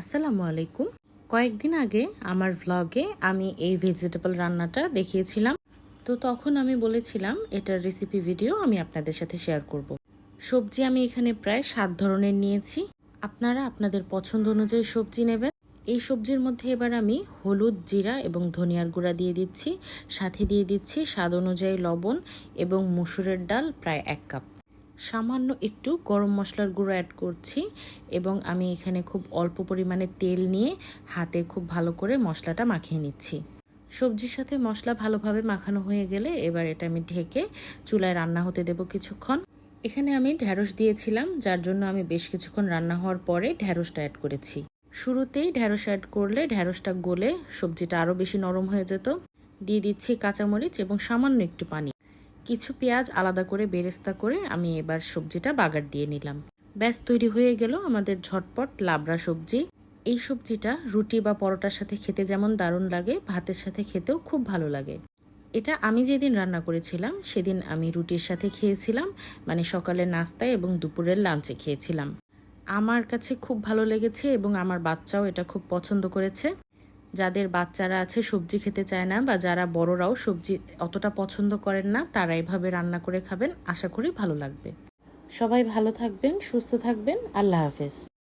আসসালামু আলাইকুম। কয়েকদিন আগে আমার ভ্লগে আমি এই ভেজিটেবল রান্নাটা দেখিয়েছিলাম। তো তখন আমি বলেছিলাম, এটার রেসিপি ভিডিও আমি আপনাদের সাথে শেয়ার করব। সবজি আমি এখানে প্রায় সাত ধরনের নিয়েছি। আপনারা আপনাদের পছন্দ অনুযায়ী সবজি নেবেন। এই সবজির মধ্যে এবার আমি হলুদ জিরা এবং ধনিয়ার গুঁড়া দিয়ে দিচ্ছি। সাথে দিয়ে দিচ্ছি স্বাদ অনুযায়ী লবণ এবং মসুরের ডাল প্রায় এক কাপ। সামান্য একটু গরম মশলার গুঁড়ো অ্যাড করছি এবং আমি এখানে খুব অল্প পরিমাণে তেল নিয়ে হাতে খুব ভালো করে মশলাটা মাখিয়ে নিচ্ছি। সবজির সাথে মশলা ভালোভাবে মাখানো হয়ে গেলে এবার এটা আমি ঢেকে চুলায় রান্না হতে দেব কিছুক্ষণ। এখানে আমি ঢ্যাঁড়স দিয়েছিলাম, যার জন্য আমি বেশ কিছুক্ষণ রান্না হওয়ার পরে ঢ্যাঁড়সটা অ্যাড করেছি। শুরুতেই ঢ্যাঁড়স অ্যাড করলে ঢ্যাঁড়সটা গলে সবজিটা আরও বেশি নরম হয়ে যেত। দিয়ে দিচ্ছি কাঁচামরিচ এবং সামান্য একটু পানি। কিছু পেঁয়াজ আলাদা করে বেরেস্তা করে আমি এবার সবজিটা বাগার দিয়ে নিলাম। ব্যাস, তৈরি হয়ে গেল আমাদের ঝটপট লাবড়া সবজি। এই সবজিটা রুটি বা পরোটার সাথে খেতে যেমন দারুণ লাগে, ভাতের সাথে খেতেও খুব ভালো লাগে। এটা আমি যেদিন রান্না করেছিলাম, সেদিন আমি রুটির সাথে খেয়েছিলাম মানে সকালের নাস্তায় এবং দুপুরের লাঞ্চে খেয়েছিলাম। আমার কাছে খুব ভালো লেগেছে এবং আমার বাচ্চাও এটা খুব পছন্দ করেছে। যাদের বাচ্চারা আছে সবজি খেতে চায় না বা যারা বড়রাও সবজি অতটা পছন্দ করেন না, তারা এভাবে রান্না করে খাবেন। আশা করি ভালো লাগবে। সবাই ভালো থাকবেন, সুস্থ থাকবেন। আল্লাহ হাফেজ।